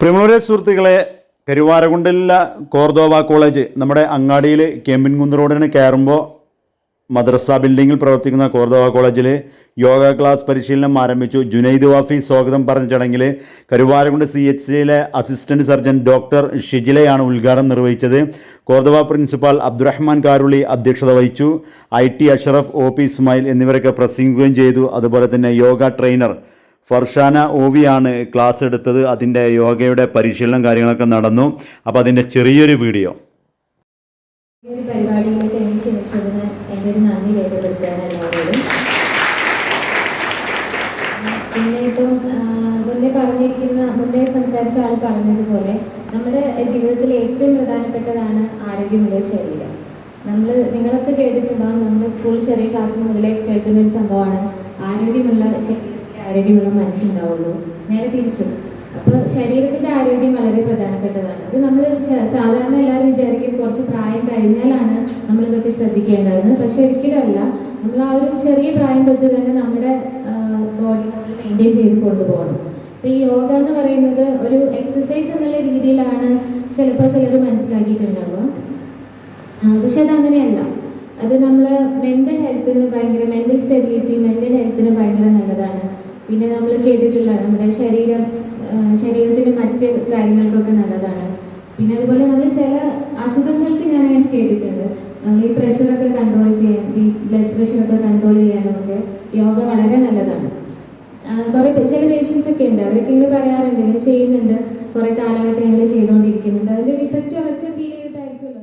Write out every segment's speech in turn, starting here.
പ്രിമൂരെ സുഹൃത്തുക്കളെ കരുവാരകുണ്ടിലുള്ള Cordova college നമ്മുടെ അങ്ങാടിയിൽ കേമ്പിൻകുന്ന് റോഡിന് കയറുമ്പോൾ മദ്രസ ബിൽഡിങ്ങിൽ പ്രവർത്തിക്കുന്ന കോർദോവ കോളേജിൽ യോഗ ക്ലാസ് പരിശീലനം ആരംഭിച്ചു. ജുനൈദ് വാഫി സ്വാഗതം പറഞ്ഞ ചടങ്ങിൽ കരുവാരകുണ്ട് സി എച്ച് സിയിലെ അസിസ്റ്റന്റ് സർജൻ ഡോക്ടർ ഷിജിലയാണ് ഉദ്ഘാടനം നിർവഹിച്ചത്. കോർദവ പ്രിൻസിപ്പാൾ അബ്ദുറഹ്മാൻ കാരുളി അധ്യക്ഷത വഹിച്ചു. I T Ashraf O P Ismail എന്നിവരൊക്കെ പ്രസംഗിക്കുകയും ചെയ്തു. അതുപോലെ തന്നെ യോഗ ട്രെയിനർ ഫർഷാന ഓവിയാണ് ക്ലാസ് എടുത്തത്. അതിന്റെ യോഗയുടെ പരിശീലനം കാര്യങ്ങളൊക്കെ നടന്നു. അപ്പോൾ അതിന്റെ ചെറിയൊരു വീഡിയോ. ഈ ഒരു പരിപാടിയിലേക്ക് എന്നെ ക്ഷണിച്ചതിന് എന്റെ മുന്നേ പറഞ്ഞിരിക്കുന്ന മുന്നേ സംസാരിച്ച ആൾ പറഞ്ഞതുപോലെ നമ്മുടെ ജീവിതത്തിൽ ഏറ്റവും പ്രധാനപ്പെട്ടതാണ് ആരോഗ്യമുള്ള ശരീരം. നമ്മൾ നിങ്ങളൊക്കെ കേട്ടിട്ടുണ്ടാകും നമ്മുടെ സ്കൂൾ ചെറിയ ക്ലാസ് മുതലേ കേൾക്കുന്ന ഒരു സംഭവമാണ് ആരോഗ്യമുള്ള ശരീരത്തിൽ ആരോഗ്യമുള്ള മനസ്സുണ്ടാവുള്ളൂ. നേരെ തിരിച്ചു. അപ്പോൾ ശരീരത്തിന്റെ ആരോഗ്യം വളരെ പ്രധാനപ്പെട്ടതാണ്. അത് നമ്മൾ സാധാരണ എല്ലാവരും വിചാരിക്കും കുറച്ച് പ്രായം കഴിഞ്ഞാലാണ് നമ്മൾ ഇതൊക്കെ ശ്രദ്ധിക്കേണ്ടതെന്ന് പക്ഷെ ഒരിക്കലും അല്ല. നമ്മൾ ആ ഒരു ചെറിയ പ്രായം തൊട്ട് തന്നെ നമ്മുടെ ബോഡി നമ്മൾ മെയിന്റെയിൻ ചെയ്ത് കൊണ്ടുപോകണം. അപ്പോൾ ഈ യോഗ എന്ന് പറയുന്നത് ഒരു എക്സസൈസ് എന്നുള്ള രീതിയിലാണ് ചിലപ്പോൾ ചിലർ മനസ്സിലാക്കിയിട്ടുണ്ടാവുക. പക്ഷെ അത് അങ്ങനെയല്ല. അത് നമ്മൾ മെന്റൽ ഹെൽത്തിന് ഭയങ്കര മെന്റൽ സ്റ്റെബിലിറ്റി മെന്റൽ ഹെൽത്തിന് ഭയങ്കര നല്ലതാണ്. പിന്നെ നമ്മൾ കേട്ടിട്ടുള്ള നമ്മുടെ ശരീരം ശരീരത്തിന്റെ മറ്റ് കാര്യങ്ങൾക്കൊക്കെ നല്ലതാണ്. പിന്നെ അതുപോലെ നമ്മൾ ചില അസുഖങ്ങൾക്ക് ഞാൻ അങ്ങനെ കേട്ടിട്ടുണ്ട്. നമ്മൾ ഈ പ്രഷറൊക്കെ കൺട്രോൾ ചെയ്യാൻ ഈ ബ്ലഡ് പ്രഷറൊക്കെ കൺട്രോൾ ചെയ്യാൻ നമുക്ക് യോഗ വളരെ നല്ലതാണ്. കുറേ ചില പേഷ്യൻസ് ഒക്കെ ഉണ്ട്. അവരൊക്കെ ഇങ്ങനെ പറയാറുണ്ട് ഇങ്ങനെ ചെയ്യുന്നുണ്ട്. കുറേ കാലമായിട്ട് ഇങ്ങനെ ചെയ്തുകൊണ്ടിരിക്കുന്നുണ്ട് അതിന്റെ ഇഫക്റ്റ് അവർക്ക് ഫീൽ ചെയ്തിട്ടായിരിക്കുമല്ലോ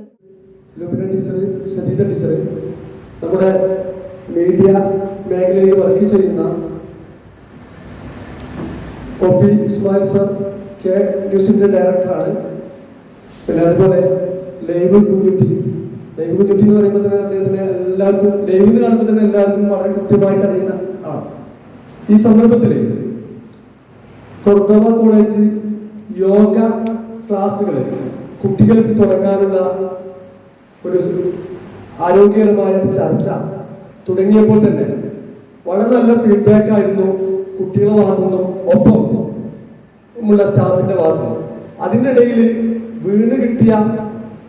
ടീച്ചർ ടീച്ചർ നമ്മുടെ മീഡിയ മേഖലയിൽ വർക്ക് ചെയ്യുന്ന O P Ismail sir K ന്യൂസിന്റെ ഡയറക്ടറാണ്. പിന്നെ അതുപോലെ ലൈവ് കുഞ്ഞുറ്റി ലൈവ് കുഞ്ഞുറ്റി എന്ന് പറയുമ്പോൾ തന്നെ അദ്ദേഹത്തിന് എല്ലാവർക്കും ലൈവിന് കാണുമ്പോൾ തന്നെ എല്ലാവർക്കും വളരെ കൃത്യമായിട്ട് അറിയുന്ന ആ ഈ സന്ദർഭത്തിൽ കൊർദവ കോളേജ് യോഗ ക്ലാസ്സുകൾ കുട്ടികൾക്ക് തുടങ്ങാനുള്ള ഒരു ആരോഗ്യകരമായ ചർച്ച തുടങ്ങിയപ്പോൾ തന്നെ വളരെ നല്ല ഫീഡ്ബാക്ക് ആയിരുന്നു. കുട്ടികളുടെ ഭാഗത്തു നിന്നും ഒപ്പം ഉള്ള സ്റ്റാഫിന്റെ ഭാഗത്തു നിന്നും അതിന്റെ ഇടയിൽ വീണ് കിട്ടിയ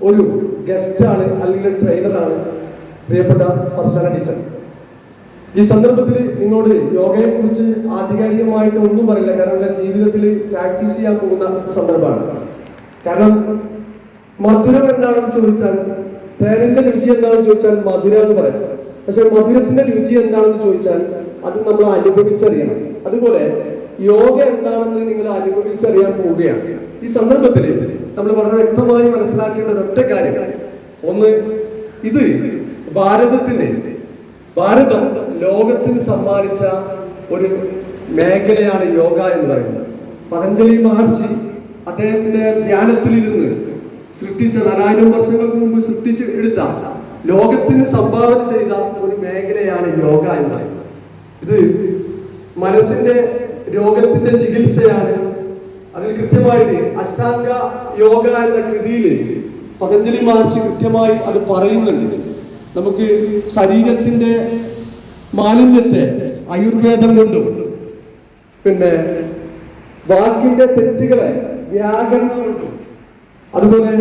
ഒരു ഗസ്റ്റാണ് അല്ലെങ്കിൽ ട്രെയിനറാണ് പ്രിയപ്പെട്ട ഫർസാന ടീച്ചർ. ഈ സന്ദർഭത്തിൽ നിങ്ങളോട് യോഗയെ കുറിച്ച് ആധികാരികമായിട്ട് ഒന്നും പറയില്ല. കാരണം എന്റെ ജീവിതത്തിൽ പ്രാക്ടീസ് ചെയ്യാൻ പോകുന്ന സന്ദർഭമാണ്. കാരണം മധുരം എന്താണെന്ന് ചോദിച്ചാൽ തേനിന്റെ രുചി എന്താണെന്ന് ചോദിച്ചാൽ മധുരം എന്ന് പറയാം. പക്ഷെ മധുരത്തിന്റെ രുചി എന്താണെന്ന് ചോദിച്ചാൽ അത് നമ്മൾ അനുഭവിച്ചറിയണം. അതുപോലെ യോഗ എന്താണെന്ന് നിങ്ങൾ അനുഭവിച്ചറിയാൻ പോവുകയാണ്. ഈ സന്ദർഭത്തിൽ നമ്മൾ വളരെ വ്യക്തമായി മനസ്സിലാക്കേണ്ട ഒറ്റ കാര്യം. ഒന്ന് ഇത് ഭാരതത്തിന് ഭാരതം ലോകത്തിന് സമ്മാനിച്ച ഒരു മേഖലയാണ് യോഗ എന്ന് പറയുന്നത്. പതഞ്ജലി മഹർഷി അദ്ദേഹത്തിന്റെ ധ്യാനത്തിലിരുന്ന് സൃഷ്ടിച്ച നാലായിരം വർഷങ്ങൾക്ക് മുമ്പ് സൃഷ്ടിച്ച് എടുത്ത ലോകത്തിന് സംഭാവന ചെയ്ത ഒരു മേഖലയാണ് യോഗ എന്ന് പറയുന്നത്. ഇത് മനസ്സിന്റെ രോഗത്തിന്റെ ചികിത്സയാണ്. അതിൽ കൃത്യമായിട്ട് അഷ്ടാംഗ യോഗ എന്ന കൃതിയിൽ പതഞ്ജലി മഹർഷി കൃത്യമായി അത് പറയുന്നുണ്ട്. നമുക്ക് ശരീരത്തിന്റെ മാലിന്യത്തെ ആയുർവേദം കൊണ്ടും പിന്നെ വാക്കിന്റെ തെറ്റുകളെ വ്യാകരണം കൊണ്ടും അതുപോലെ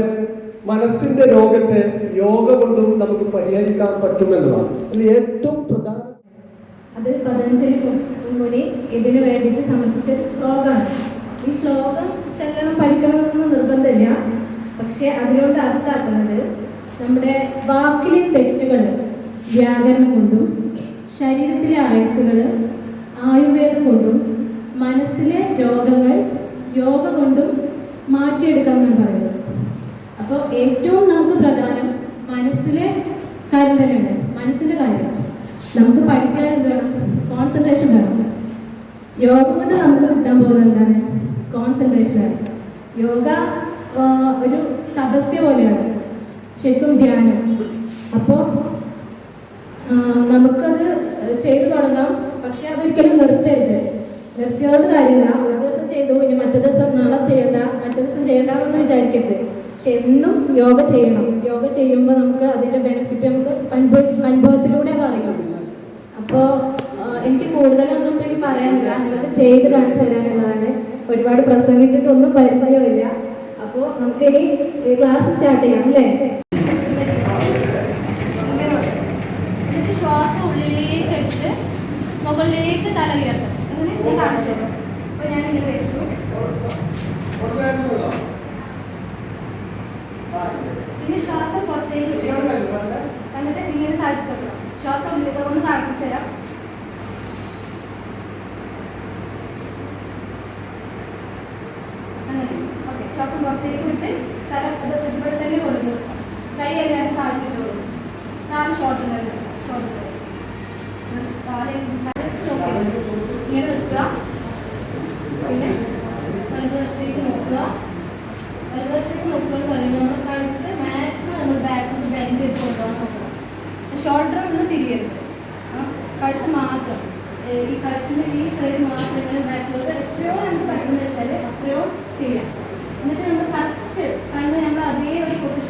മനസ്സിന്റെ രോഗത്തെ യോഗ കൊണ്ടും നമുക്ക് പരിഹരിക്കാൻ പറ്റുമെന്നതാണ് അതിൽ ഏറ്റവും പ്രധാന അത് പതഞ്ജലി മുനി ഇതിനു വേണ്ടിയിട്ട് സമർപ്പിച്ച ഒരു ശ്ലോകമാണ്. ഈ ശ്ലോകം ചെല്ലണം പഠിക്കണമെന്ന് നിർബന്ധമില്ല. പക്ഷെ അതിനോട് അർത്ഥാക്കുന്നത് നമ്മുടെ വാക്കിലെ തെറ്റുകൾ വ്യാകരണം കൊണ്ടും ശരീരത്തിലെ അഴുക്കുകൾ ആയുർവേദം കൊണ്ടും മനസ്സിലെ രോഗങ്ങൾ യോഗ കൊണ്ടും മാറ്റിയെടുക്കാമെന്നാണ് പറയുന്നത്. അപ്പോൾ ഏറ്റവും നമുക്ക് പ്രധാനം മനസ്സിലെ കാര്യം തന്നെയാണ് മനസ്സിന്റെ കാര്യം. നമുക്ക് പഠിക്കാൻ എന്ത് വേണം? കോൺസെൻട്രേഷൻ വേണം. യോഗ കൊണ്ട് നമുക്ക് കിട്ടാൻ പോകുന്നത് എന്താണ്? കോൺസെൻട്രേഷൻ യോഗ ഒരു തപസ്യ പോലെയാണ്. ശരിക്കും ധ്യാനം. അപ്പോൾ നമുക്കത് ചെയ്തു തുടങ്ങാം. പക്ഷെ അതൊരിക്കലും നിർത്തരുത്. നിർത്തിയതുകൊണ്ട് കാര്യമില്ല. ഒരു ദിവസം ചെയ്തു ഇനി മറ്റേ ദിവസം നാളെ ചെയ്യണ്ട മറ്റേ ദിവസം ചെയ്യണ്ടെന്നൊന്നും വിചാരിക്കരുത്. പക്ഷെ എന്നും യോഗ ചെയ്യണം. യോഗ ചെയ്യുമ്പോൾ നമുക്ക് അതിന്റെ ബെനിഫിറ്റ് നമുക്ക് അനുഭവിച്ച് അനുഭവത്തിലൂടെ അത് അറിയണം അപ്പോൾ എനിക്ക് കൂടുതലൊന്നും ഇനി പറയാനില്ല. നിങ്ങൾക്ക് ചെയ്ത് കാണിച്ചു തരാനുള്ളതാണ്. ഒരുപാട് പ്രസംഗിച്ചിട്ടൊന്നും പരിചയമില്ല അപ്പോൾ നമുക്കിനി ക്ലാസ് സ്റ്റാർട്ട് ചെയ്യാം അല്ലേ? ശ്വാസം ഉള്ളിലേക്ക് എടുത്ത് മുകളിലേക്ക് തല ഉയർത്തും. കാണിച്ചു തരാം അപ്പോൾ ഞാൻ ഇങ്ങനെ വെച്ചു ഇനി ശ്വാസം പുറത്തേക്ക് വിടണം. എന്നിട്ട് ഇങ്ങനെ താഴ്ത്തി വെക്കണം ശ്വാസം ഉള്ളിലേക്ക് ഒന്ന് കാണിച്ചു തരാം അങ്ങനെ ശ്വാസം പുറത്തേക്ക് തല ഇവിടെ തന്നെ കൊടുത്തു കൈ എല്ലാവരും താഴ്ത്തിട്ട് കൊടുക്കും ഷോർട്ട് ഷോർട്ട് പിന്നെ നോക്കുക. ഷോൾഡർ ഒന്ന് തിരിയരുത്. മാത്രം. ഈ കഴുത്തിന് ഈ സൈഡ് മാത്രം ഇങ്ങനെ ബാക്കിലോട്ട് എത്രയോ നമുക്ക് പറ്റുന്നത് വെച്ചാൽ അത്രയോ ചെയ്യാം. എന്നിട്ട് നമ്മൾ കറക്റ്റ് കണ്ണ് നമ്മൾ അതേ ഒരു ഇങ്ങോട്ടും